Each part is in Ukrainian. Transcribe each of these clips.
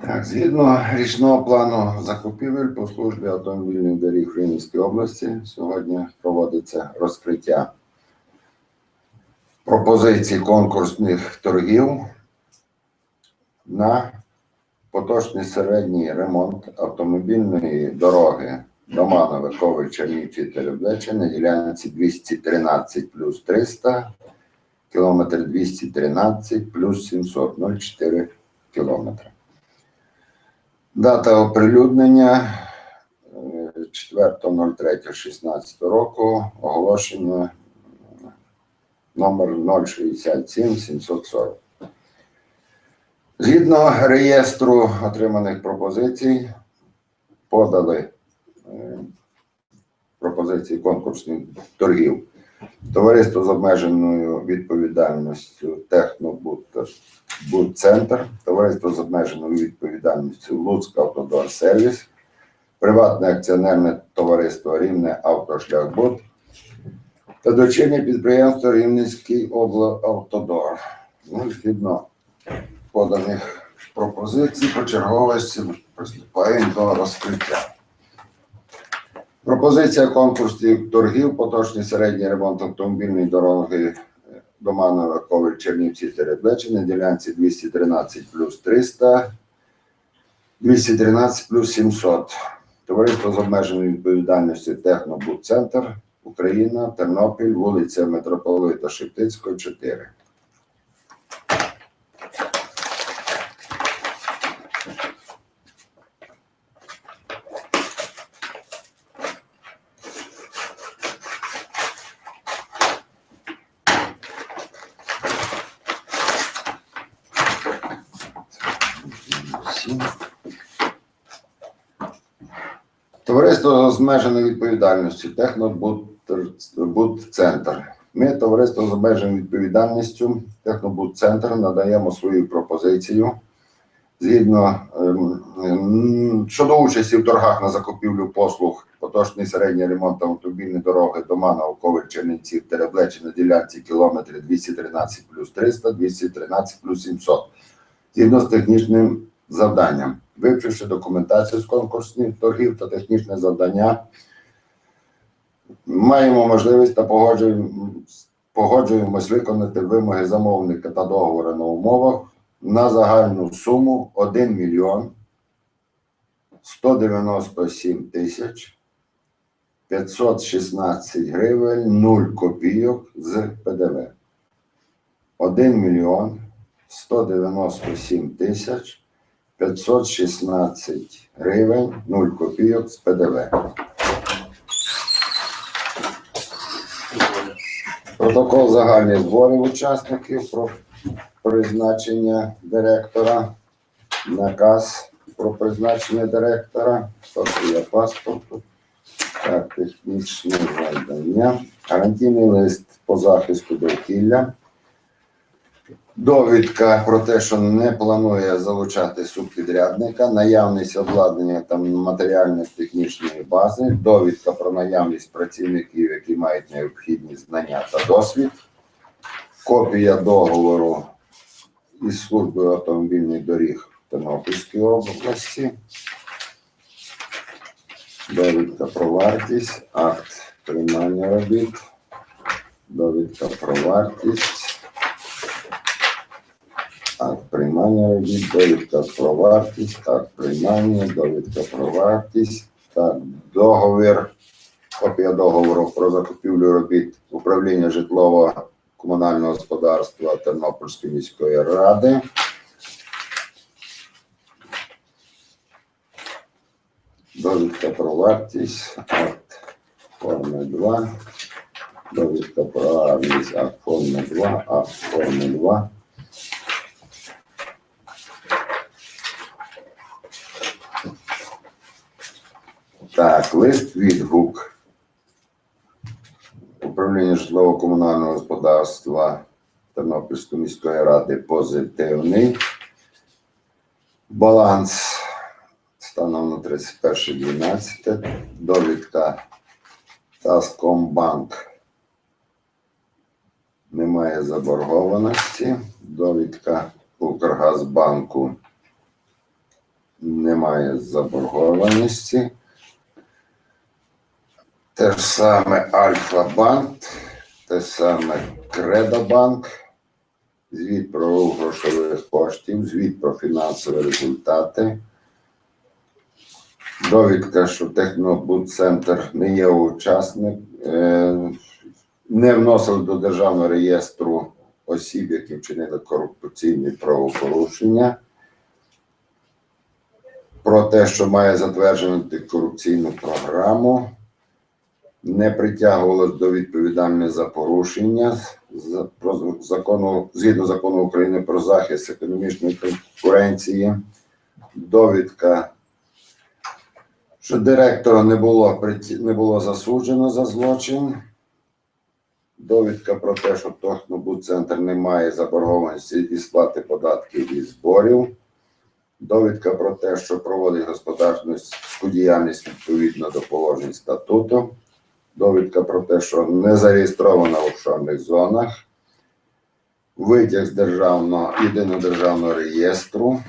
Так, згідно річного плану закупівель по службі автомобільних доріг Рівненської області, сьогодні проводиться розкриття пропозицій конкурсних торгів на поточний середній ремонт автомобільної дороги Доманове, Коваль, Чернівці, Тереблече на ділянці 213 плюс 300, кілометр 213 плюс 700, 0,4 кілометри. Дата оприлюднення е, 4.03.16 року, оголошення е, номер 067 740. Згідно реєстру отриманих пропозицій, подали е, пропозиції конкурсних торгів. Товариство з обмеженою відповідальністю Технобудцентр, товариство з обмеженою відповідальністю Луцьк Автодор Сервіс, приватне акціонерне товариство Рівне Автошляхбуд та дочірнє підприємство Рівненський облавтодор. Ну, згідно поданих пропозицій по черговості приступаємо до розкриття. Пропозиція конкурсів торгів, поточний середній ремонт автомобільної дороги е, Доманове, Ковель, Чернівці, Тереблечі на ділянці 213 плюс 300, 213 плюс 700. Товариство з обмеженою відповідальністю Технобудцентр, Україна, Тернопіль, вулиця Митрополита Шептицького, 4. Обмеженою відповідальністю Технобудцентр. Ми, товариство з обмеженою відповідальністю Технобудцентр, надаємо свою пропозицію згідно ем, щодо участі в торгах на закупівлю послуг поточний середній ремонт автомобільної дороги Доманов, Коваль, Чернівців, Тереблечі на ділянці кілометрів 213 плюс 300, 213 плюс 700. Згідно з технічним завданням, вивчивши документацію з конкурсних торгів та технічне завдання, маємо можливість та погоджуємо- погоджуємось виконати вимоги замовника та договору на умовах на загальну суму 1 мільйон 197 тисяч 516 гривень 0 копійок з ПДВ. 1 мільйон 197 тисяч 516 гривень 0 копійок з ПДВ. Протокол загальних зборів учасників про призначення директора, наказ про призначення директора, копія паспорту, так, технічне завдання, гарантійний лист по захисту довкілля, довідка про те, що не планує залучати субпідрядника, наявність обладнання та матеріально-технічної бази, довідка про наявність працівників, які мають необхідні знання та досвід, копія договору із службою автомобільних доріг Тернопільської області, довідка про вартість, акт приймання робіт, довідка про вартість, акт приймання довідка про вартість, акт приймання, довідка про вартість, так, договір, копія договору про закупівлю робіт управління житлового комунального господарства Тернопільської міської ради. Довідка про вартість, акт форми 2. Довідка про вартість, акт форми 2, акт форми 2. Так, лист відгук. Управління житлово-комунального господарства Тернопільської міської ради позитивний. Баланс станом на 31.12. Довідка Таскомбанк. Немає заборгованості. Довідка Укргазбанку немає заборгованості. Те ж саме Альфа-банк, те саме Кредобанк, звіт про грошових коштів, звіт про фінансові результати. Довідка, що Технобудцентр не є учасник, е, не вносив до державного реєстру осіб, які вчинили корупційні правопорушення. Про те, що має затверджену корупційну програму, не притягувалось до відповідальності за порушення закону згідно закону України про захист економічної конкуренції. Довідка що директора не було не було засуджено за злочин. Довідка про те, що Технобудцентр не має заборгованості і сплати податків і зборів. Довідка про те, що проводить господарську діяльність відповідно до положень статуту. Довідка про те, що не зареєстрована в офшорних зонах. Витяг з державного єдиного державного реєстру.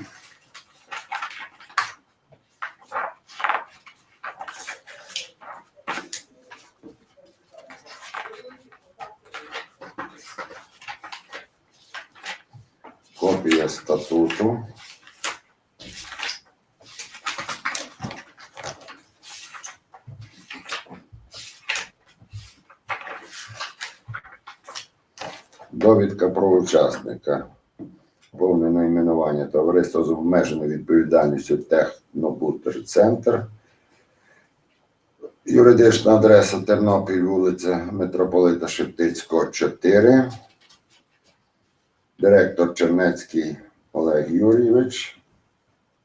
Копія статуту. Довідка про учасника. Повне найменування товариство з обмеженою відповідальністю Технобутерцентр. Юридична адреса Тернопіль, вулиця Митрополита Шептицького, 4. Директор Чернецький Олег Юрійович.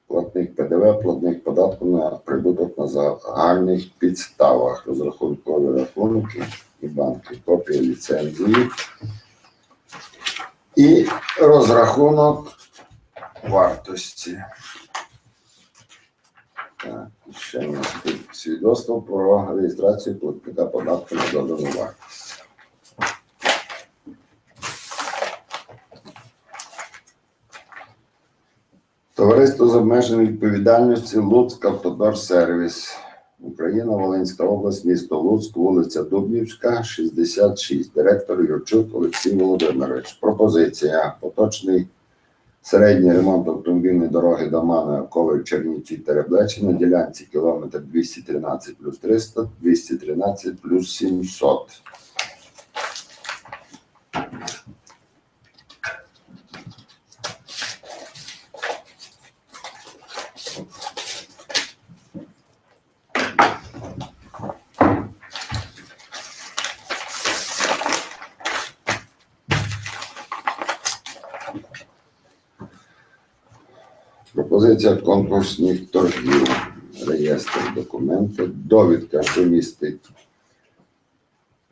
Платник ПДВ, платник податку на прибуток на загальних підставах, розрахункові рахунки і банки, копія ліцензії. І розрахунок вартості. Так, ще у нас свідоцтво про реєстрацію платника податку на додану вартість. Товариство з обмеженою відповідальністю Луцьк Автодор Сервіс. Україна, Волинська область, місто Луцьк, вулиця Дубнівська, 66. Директор Юрчук Олексій Володимирович. Пропозиція. Поточний середній ремонт автомобільної дороги Домана Коваль Чернівці Тереблечі на ділянці кілометр 213 плюс 300, 213 плюс 700. Пропозиція конкурсних торгів, реєстр документи, довідка, що містить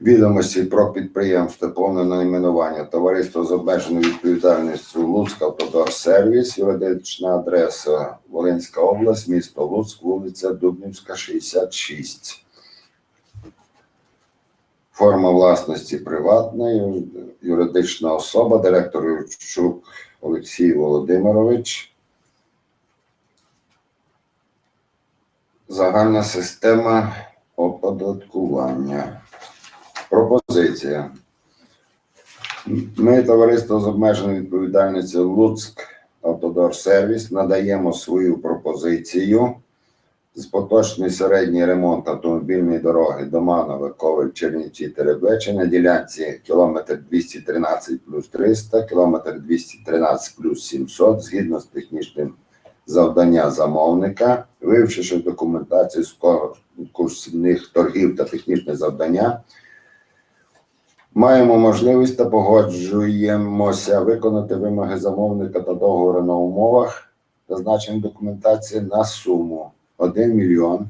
відомості про підприємство, повне найменування, товариство з обмеженою відповідальністю Луцьк Автодор Сервіс, юридична адреса Волинська область, місто Луцьк, вулиця Дубнівська, 66. Форма власності приватна, юридична особа, директор Юрчук Олексій Володимирович. Загальна система оподаткування. Пропозиція. Ми, товариство з обмеженою відповідальністю Луцьк Автодор Сервіс, надаємо свою пропозицію з поточний середній ремонт автомобільної дороги Доманове, Коваль, Чернівці, Тереблечі на ділянці кілометр 213 плюс 300, кілометр 213 плюс 700, згідно з технічним завдання замовника, вивчивши документацію з конкурсних торгів та технічне завдання, маємо можливість та погоджуємося виконати вимоги замовника та договору на умовах, зазначені документації на суму 1 мільйон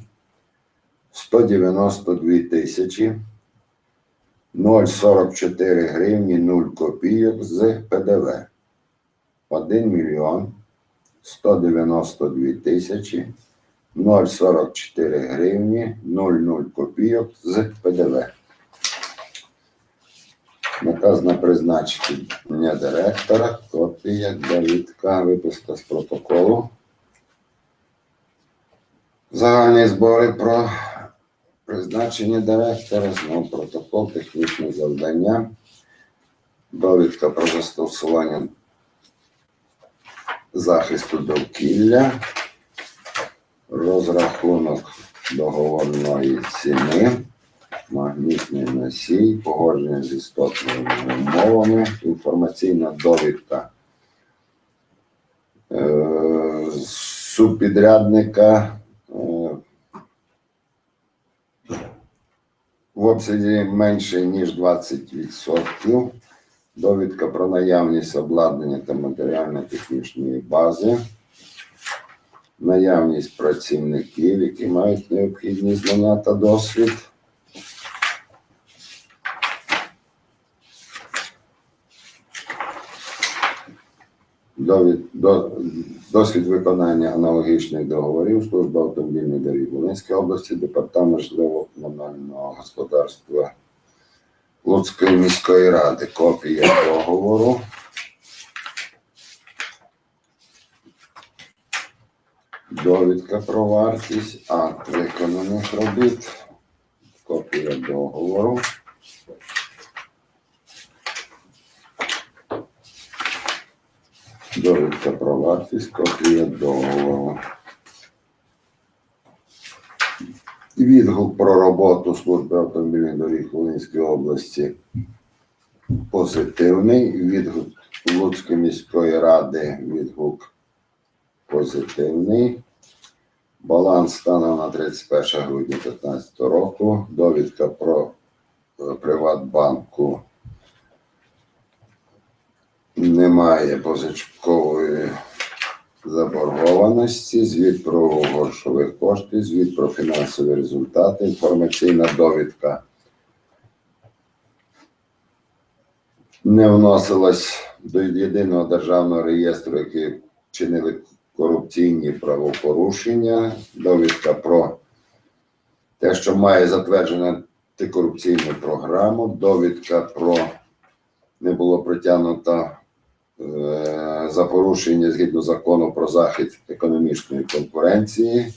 192 тисячі 0,44 гривні 0 копійок з ПДВ. 1 мільйон 192 тисячі 0,44 гривні 0,0 копійок з ПДВ. Наказ на призначення директора, копія, довідка, виписка з протоколу. Загальні збори про призначення директора, знову протокол, технічне завдання, довідка про застосування захисту довкілля, розрахунок договорної ціни, магнітний носій, погодження з істотними умовами, інформаційна довідка е, субпідрядника е, в обсязі менше ніж 20%. Довідка про наявність обладнання та матеріально-технічної бази, наявність працівників, які мають необхідні знання та досвід. Досвід виконання аналогічних договорів Служба автомобільних доріг Волинської області, Департамент житлово-комунального господарства Луцької міської ради. Копія договору. Довідка про вартість, акт виконаних робіт, копія договору. Довідка про вартість, копія договору. Відгук про роботу служби автомобільних доріг Волинської області позитивний. Відгук Луцької міської ради відгук позитивний. Баланс станом на 31 грудня 2015 року. Довідка про е, Приватбанку немає позичкової заборгованості, звіт про грошових коштів, звіт про фінансові результати, інформаційна довідка. Не вносилась до єдиного державного реєстру, який чинили корупційні правопорушення, довідка про те, що має затверджену антикорупційну програму, довідка про не було притягнуто за порушення згідно закону про захист економічної конкуренції.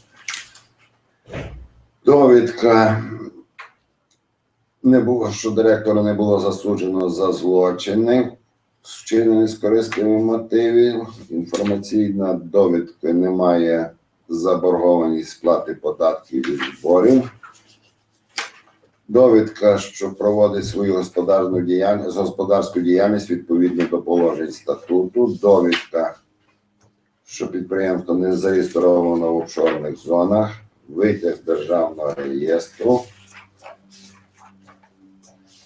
Довідка не було, що директора не було засуджено за злочини, вчинені з корисними мотивів. Інформаційна довідка немає заборгованість сплати податків і зборів. Довідка, що проводить свою господарну діяльність, господарську діяльність відповідно до положень статуту. Довідка, що підприємство не зареєстровано в офшорних зонах. Витяг державного реєстру.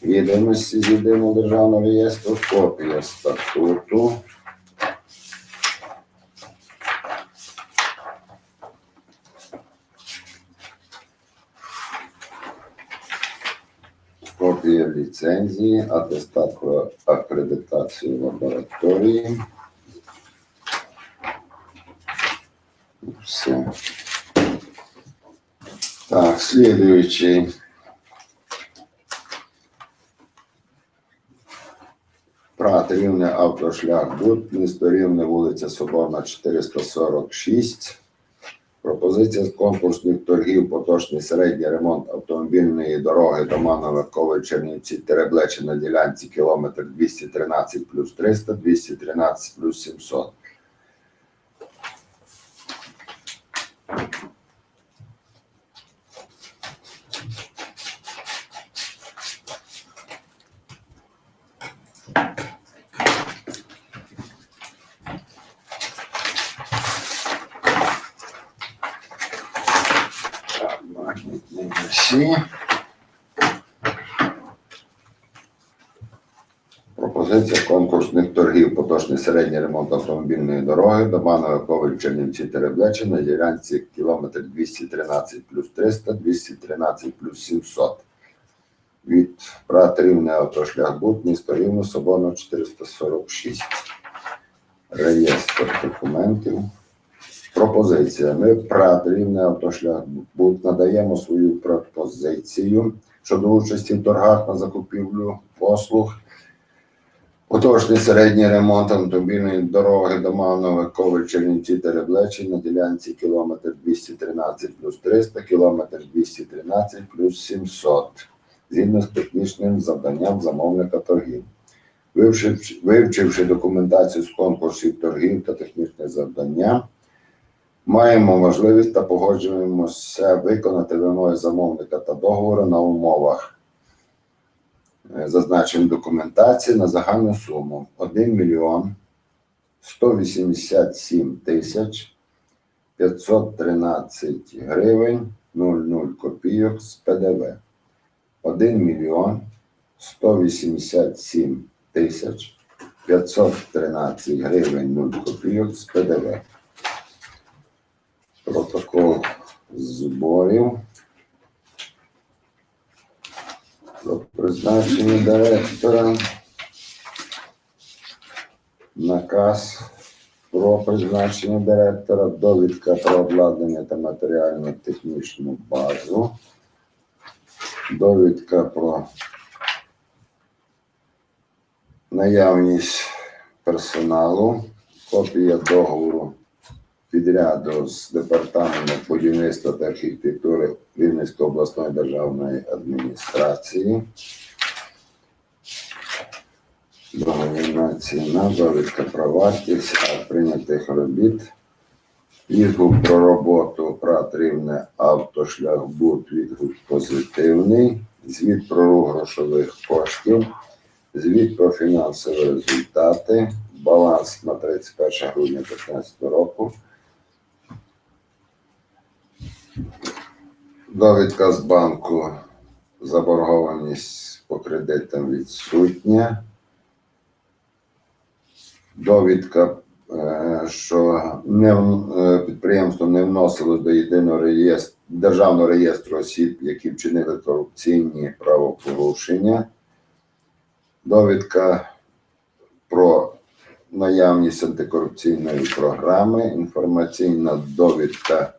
Відомості з єдиного державного реєстру, копія статуту. Копія ліцензії, атестат про акредитацію лабораторії. Все. Так, слідуючий. Прат рівне автошлях Буд, місто Рівне, вулиця Соборна, 446. Пропозиція з конкурсних торгів, поточний середній ремонт автомобільної дороги Доманове Коваль Чернівці Тереблечі на ділянці кілометр 213 плюс 300, 213 плюс 700. Так, носі. Пропозиція конкурсних торгів. Поточний середній ремонт автомобільної дороги Доманове Коваль Чернівці Тереблечі на ділянці кілометр 213 плюс 300, 213 плюс 700. Від прат Рівне автошлях Буд, місто Рівне, Соборно 446. Реєстр документів. Пропозиція. Ми ПРАТ автошлях надаємо свою пропозицію щодо участі в торгах на закупівлю послуг Поточний середній ремонт автомобільної дороги до Манове, Коваль, Чернівці, Тереблечі на ділянці кілометр 213 плюс 300, кілометр 213 плюс 700, згідно з технічним завданням замовника торгів. Вивчивши, вивчивши документацію з конкурсів торгів та технічне завдання, маємо можливість та погоджуємося виконати вимоги замовника та договору на умовах е, зазначені документації на загальну суму 1 мільйон 187 тисяч 513 гривень 00 копійок з ПДВ. 1 мільйон 187 тисяч 513 гривень 0 копійок з ПДВ. Протокол зборів. Про призначення директора. Наказ про призначення директора, довідка про обладнання та матеріально-технічну базу, довідка про наявність персоналу, копія договору підряду з департаментом будівництва та архітектури Рівненської обласної державної адміністрації. Договірна ціна, довідка про вартість прийнятих робіт, відгук про роботу ПРАТ Рівне автошляхбуд, відгук позитивний, звіт про грошових коштів, звіт про фінансові результати, баланс на 31 грудня 2015 року, довідка з банку, заборгованість по кредитам відсутня, довідка, е, що не, е, підприємство не вносило до єдиного реєстру державного реєстру осіб, які вчинили корупційні правопорушення, довідка про наявність антикорупційної програми, інформаційна довідка.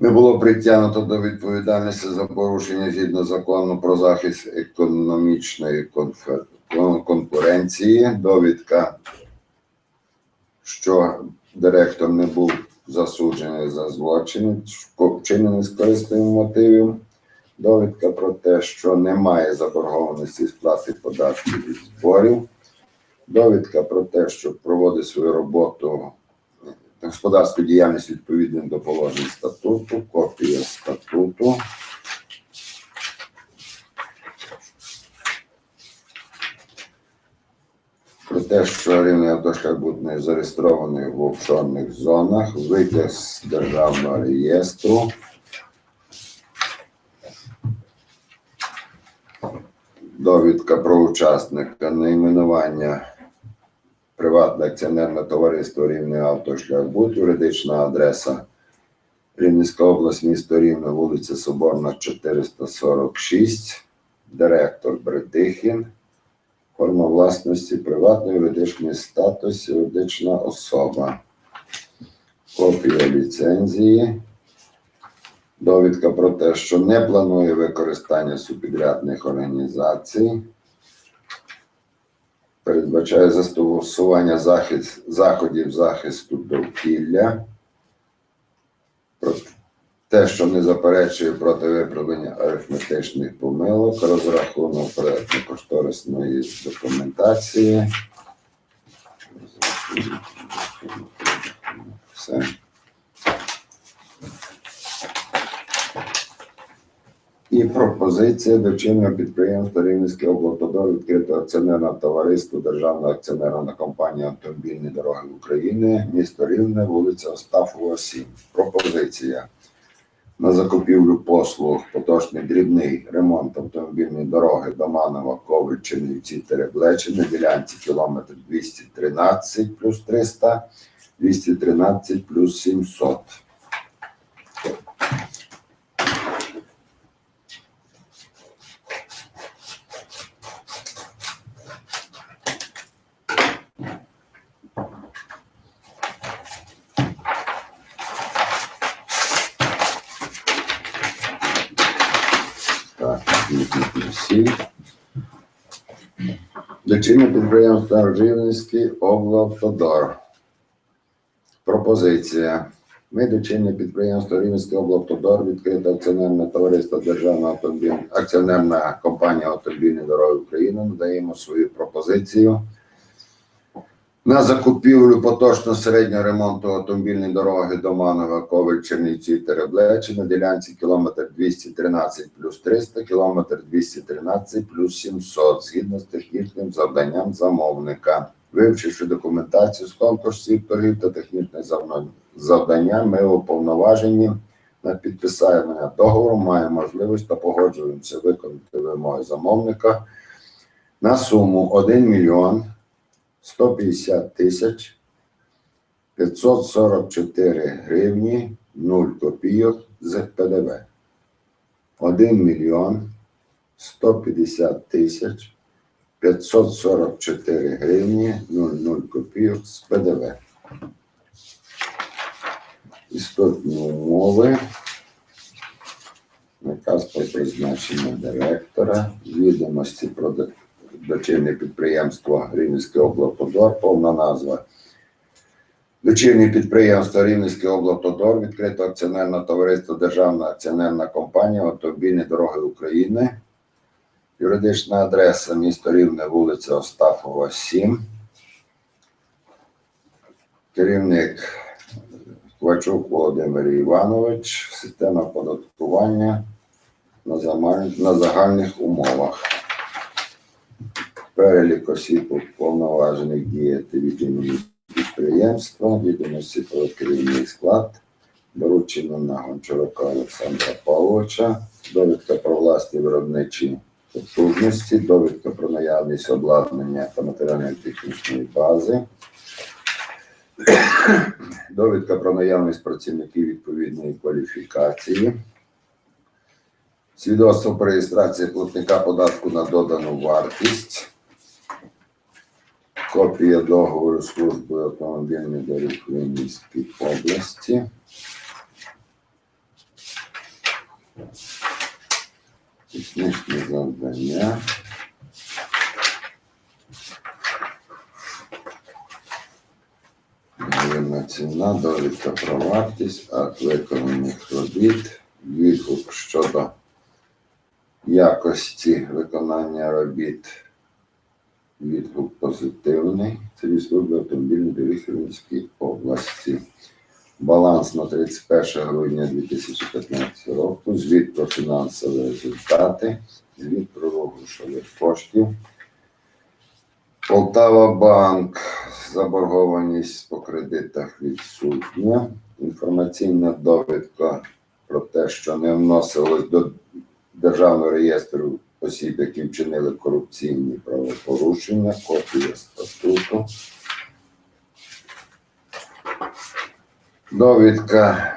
Не було притягнуто до відповідальності за порушення згідно закону про захист економічної конкуренції. Довідка, що директор не був засуджений за злочин, вчинений з корисним мотивів. Довідка про те, що немає заборгованості сплати податків і зборів. Довідка про те, що проводить свою роботу господарську діяльність відповідно до положень статуту, копія статуту. Про те, що рівний автошлях буде зареєстрований в офшорних зонах, витяг з державного реєстру. Довідка про учасника найменування приватне акціонерне товариство Рівне автошляхбуд, юридична адреса Рівненська область, місто Рівне, вулиця Соборна, 446, директор Бретихін, форма власності приватний юридичний статус, юридична особа, копія ліцензії, довідка про те, що не планує використання субпідрядних організацій, передбачає застосування захист, заходів захисту довкілля, те, що не заперечує проти виправлення арифметичних помилок, розрахунок проектно-кошторисної документації. Все. І пропозиція дочинного підприємства Рівненський облавтодор відкритого акціонерного товариства Державна акціонерна компанія Автомобільні дороги України, місто Рівне, вулиця Остафова, 7. Пропозиція на закупівлю послуг поточний дрібний ремонт автомобільної дороги Доманова, Коваль, Чернівці, Тереблечі на ділянці кілометр 213 плюс 300, 213 плюс 700. До Дочірнє підприємство Рівненський облавтодор. Пропозиція. Ми дочинне підприємство Рівненський облавтодор відкрите акціонерне товариство Державна акціонерна компанія автомобільної дороги України надаємо свою пропозицію на закупівлю поточно середнього ремонту автомобільної дороги Доманова, Ковель, Чернівці, Тереблечі на ділянці кілометр 213 плюс 300, кілометр 213 плюс 700, згідно з технічним завданням замовника. Вивчивши документацію з конкурсів, торгів та технічних завдання, ми уповноважені на підписання договору, маємо можливість та погоджуємося виконати вимоги замовника на суму 1 мільйон 150 тисяч 544 гривні 0 копійок з ПДВ. 1 мільйон 150 тисяч 544 гривні 00 копійок з ПДВ. Істотні умови. Наказ про призначення директора, відомості про дочірнє підприємство Рівненське облавтодор, повна назва. Дочірнє підприємство Рівненське облавтодор, відкрите акціонерне товариство Державна акціонерна компанія Автомобільні дороги України. Юридична адреса місто Рівне, вулиця Остапова, 7. Керівник Квачук Володимир Іванович, система податкування на загальних умовах. Перелік осіб уповноважених діяти від імені підприємства, відомості про керівний склад, доручено на Гончарука Олександра Павловича, довідка про власні виробничі потужності, довідка про наявність обладнання та матеріально-технічної бази, довідка про наявність працівників відповідної кваліфікації, свідоцтво про реєстрацію платника податку на додану вартість, копія договору з службою автомобільних доріг в Вінницькій області. Технічні завдання. Договірна ціна, довідка про вартість, акт виконаних робіт, відгук щодо якості виконання робіт. Відгук позитивний. Це від служби автомобільних доріг Рівненської області. Баланс на 31 грудня 2015 року, звіт про фінансові результати, звіт про грошових коштів. Полтава банк, заборгованість по кредитах відсутня. Інформаційна довідка про те, що не вносилось до Державного реєстру осіб, які вчинили корупційні правопорушення, копія статуту. Довідка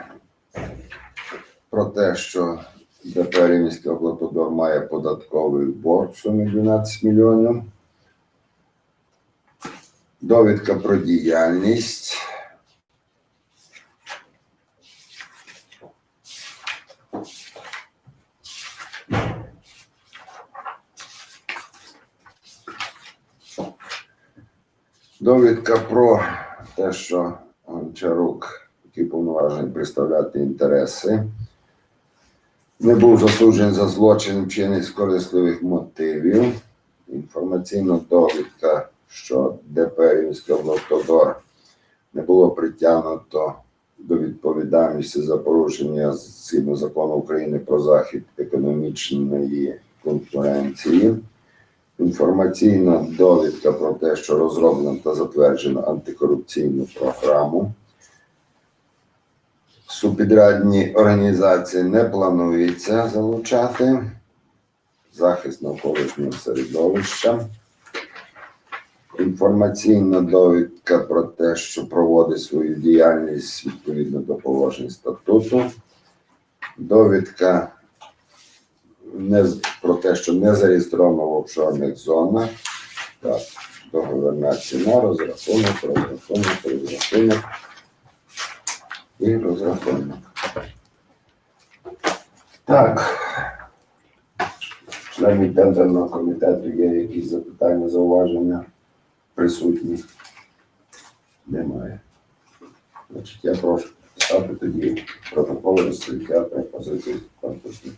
про те, що ДП Рівненський облавтодор має податковий борг в сумі 12 мільйонів. Довідка про діяльність. Довідка про те, що Гончарук, який повноважений представляти інтереси, не був засуджений за злочин вчинений з корисливих мотивів. Інформаційна довідка, що ДП Рівненський облавтодор не було притягнуто до відповідальності за порушення згідно закону України про захід економічної конкуренції. Інформаційна довідка про те, що розроблено та затверджено антикорупційну програму. Субпідрядні організації не планується залучати. Захист навколишнього середовища. Інформаційна довідка про те, що проводить свою діяльність відповідно до положень статуту. Довідка не, про те, що не зареєстровано в офшорних зонах. Так, договірна ціна, розрахунок, розрахунок, розрахунок і розрахунок. Так. членів тендерного комітету є якісь запитання, зауваження присутні? Немає. Значить, я прошу писати тоді протокол розкриття пропозицій конкурсних